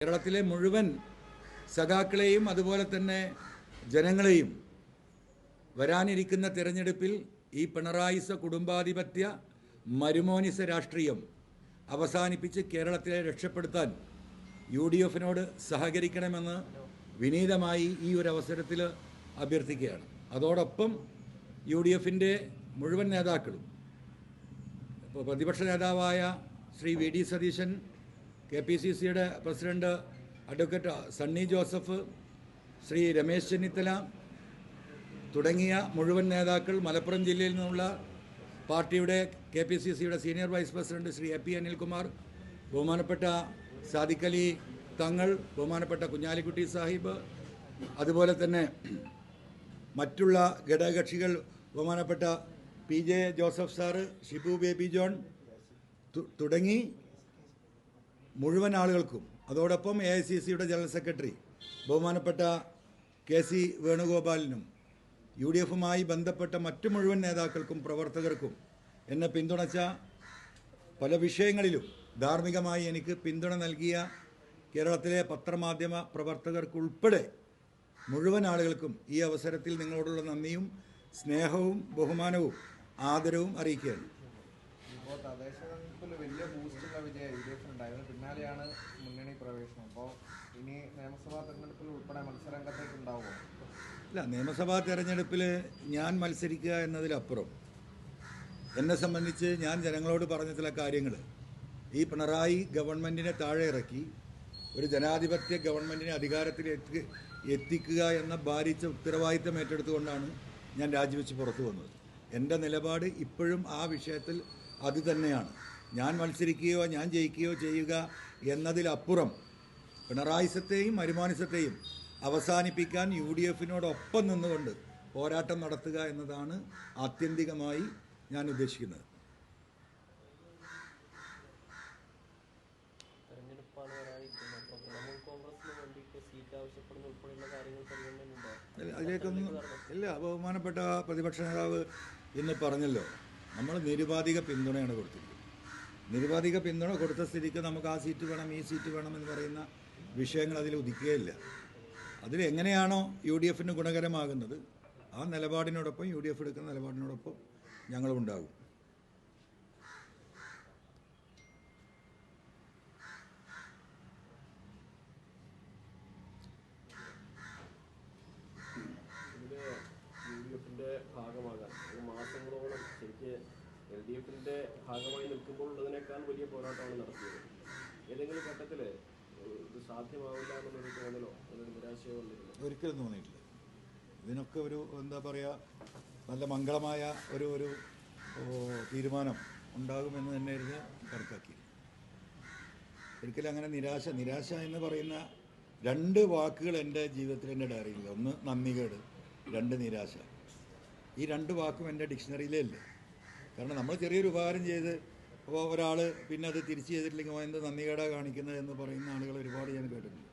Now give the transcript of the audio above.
കേരളത്തിലെ മുഴുവൻ സഖാക്കളെയും അതുപോലെ തന്നെ ജനങ്ങളെയും വരാനിരിക്കുന്ന തിരഞ്ഞെടുപ്പിൽ ഈ പിണറായിസ കുടുംബാധിപത്യ മരുമോനിസ രാഷ്ട്രീയം അവസാനിപ്പിച്ച് കേരളത്തിലെ രക്ഷപ്പെടുത്താൻ യു ഡി എഫിനോട് സഹകരിക്കണമെന്ന് വിനീതമായി ഈ ഒരു അവസരത്തിൽ അഭ്യർത്ഥിക്കുകയാണ്. അതോടൊപ്പം യു ഡി എഫിന്റെ മുഴുവൻ നേതാക്കളും ഇപ്പോൾ പ്രതിപക്ഷ നേതാവായ Shri V D Satheesan K P C സിയുടെ പ്രസിഡന്റ് അഡ്വക്കേറ്റ് സണ്ണി ജോസഫ് ശ്രീ രമേശ് ചെന്നിത്തല തുടങ്ങിയ മുഴുവൻ നേതാക്കൾ മലപ്പുറം ജില്ലയിൽ നിന്നുള്ള പാർട്ടിയുടെ കെ പി സി സിയുടെ senior vice president Shri A P Anilkumar ബഹുമാനപ്പെട്ട സാദിഖലി തങ്ങൾ ബഹുമാനപ്പെട്ട കുഞ്ഞാലിക്കുട്ടി സാഹിബ് അതുപോലെ തന്നെ മറ്റുള്ള ഘടകകക്ഷികൾ ബഹുമാനപ്പെട്ട P J Joseph sir Shibu Baby John തുടങ്ങി മുഴുവൻ ആളുകൾക്കും അതോടൊപ്പം എ ഐ സി സിയുടെ ജനറൽ സെക്രട്ടറി ബഹുമാനപ്പെട്ട കെ സി വേണുഗോപാലിനും യു ഡി എഫുമായി ബന്ധപ്പെട്ട മറ്റു മുഴുവൻ നേതാക്കൾക്കും പ്രവർത്തകർക്കും എന്നെ പിന്തുണച്ച പല വിഷയങ്ങളിലും ധാർമ്മികമായി എനിക്ക് പിന്തുണ നൽകിയ കേരളത്തിലെ പത്രമാധ്യമ പ്രവർത്തകർക്കുൾപ്പെടെ മുഴുവൻ ആളുകൾക്കും ഈ അവസരത്തിൽ നിങ്ങളോടുള്ള നന്ദിയും സ്നേഹവും ബഹുമാനവും ആദരവും അറിയിക്കുകയാണ് ഇപ്പോൾ തദ്ദേശ തെരഞ്ഞെടുപ്പിൽ വലിയ ബൂസ്റ്റുള്ള വിജയം എഫ് ഉണ്ടായിരുന്നു. പിന്നാലെയാണ് മുന്നണി പ്രവേശനം. അപ്പോൾ ഇനി നിയമസഭാ തെരഞ്ഞെടുപ്പിൽ ഉൾപ്പെടെ മത്സരരംഗത്തേക്ക് ഉണ്ടാവുമോ? ഇല്ല നിയമസഭാ തെരഞ്ഞെടുപ്പിൽ ഞാൻ മത്സരിക്കുക എന്നതിലപ്പുറം എന്നെ സംബന്ധിച്ച് ഞാൻ ജനങ്ങളോട് പറഞ്ഞ ചില കാര്യങ്ങൾ ഈ പിണറായി ഗവൺമെന്റിനെ താഴെ ഇറക്കി ഒരു ജനാധിപത്യ ഗവൺമെന്റിനെ അധികാരത്തിൽ എത്തി എത്തിക്കുക എന്ന ഭാരിച്ച ഉത്തരവാദിത്തം ഏറ്റെടുത്തുകൊണ്ടാണ് ഞാൻ രാജിവെച്ച് പുറത്തു വന്നത്. എന്റെ നിലപാട് ഇപ്പോഴും ആ വിഷയത്തിൽ അത് തന്നെയാണ്. ഞാൻ മത്സരിക്കുകയോ ഞാൻ ജയിക്കുകയോ ചെയ്യുക എന്നതിലപ്പുറം പിണറായിസത്തെയും വരുമാനിസത്തെയും അവസാനിപ്പിക്കാൻ യു ഡി എഫിനോടൊപ്പം നിന്നുകൊണ്ട് പോരാട്ടം നടത്തുക എന്നതാണ് ആത്യന്തികമായി ഞാൻ ഉദ്ദേശിക്കുന്നത്. അതിലേക്കൊന്നും ഇല്ല ബഹുമാനപ്പെട്ട പ്രതിപക്ഷ നേതാവ് ഇന്ന് പറഞ്ഞല്ലോ നമ്മൾ നിരുപാധിക പിന്തുണയാണ് കൊടുത്തിരിക്കുന്നത്. നിരുപാധിക പിന്തുണ കൊടുത്ത സ്ഥിതിക്ക് നമുക്ക് ആ സീറ്റ് വേണം ഈ സീറ്റ് വേണം എന്ന് പറയുന്ന വിഷയങ്ങൾ അതിൽ ഉദിക്കുകയില്ല. അതിൽ എങ്ങനെയാണോ യു ഡി എഫിന് ഗുണകരമാകുന്നത് ആ നിലപാടിനോടൊപ്പം യു ഡി എഫ് എടുക്കുന്ന നിലപാടിനോടൊപ്പം ഞങ്ങളും ഉണ്ടാകും ഇതിൽ യു ഡി എഫിന്റെ ഭാഗമാകാൻ ഒരു മാസങ്ങളോളം ശരിക്ക് എൽ ഡി എഫിന്റെ ഭാഗമായി നിൽക്കുമ്പോൾ ഉള്ളതിനേക്കാൾ വലിയ പോരാട്ടമാണ് നടത്തിയത്. ഏതെങ്കിലും ഘട്ടത്തിൽ ഇത് സാധ്യമാവില്ല എന്നുള്ളൊരു തോന്നലോ അതൊരു നിരാശയോ വന്നിരുന്നു ഒരിക്കലും തോന്നിയിട്ടില്ല. ഇതിനൊക്കെ ഒരു എന്താ പറയുക നല്ല മംഗളമായ ഒരു ഒരു തീരുമാനം ഉണ്ടാകുമെന്ന് തന്നെയായിരുന്നു കണക്കാക്കി. ഒരിക്കലും അങ്ങനെ നിരാശ നിരാശ എന്ന് പറയുന്ന രണ്ട് വാക്കുകൾ എന്റെ ജീവിതത്തിൽ എന്റെ ഡയറിയില്ല ഒന്ന് നന്ദികേട് രണ്ട് നിരാശ. ഈ രണ്ട് വാക്കും എന്റെ ഡിക്ഷണറിയിലേ ഇല്ല. കാരണം നമ്മൾ ചെറിയൊരു ഉപകാരം ചെയ്ത് ഒരാൾ പിന്നെ അത് തിരിച്ചു ചെയ്തിട്ടില്ലെങ്കിൽ എന്ത് നന്ദികേടാ കാണിക്കുന്നത് എന്ന് പറയുന്ന ആളുകൾ ഒരുപാട് ഞാൻ കേട്ടിട്ടുണ്ട്.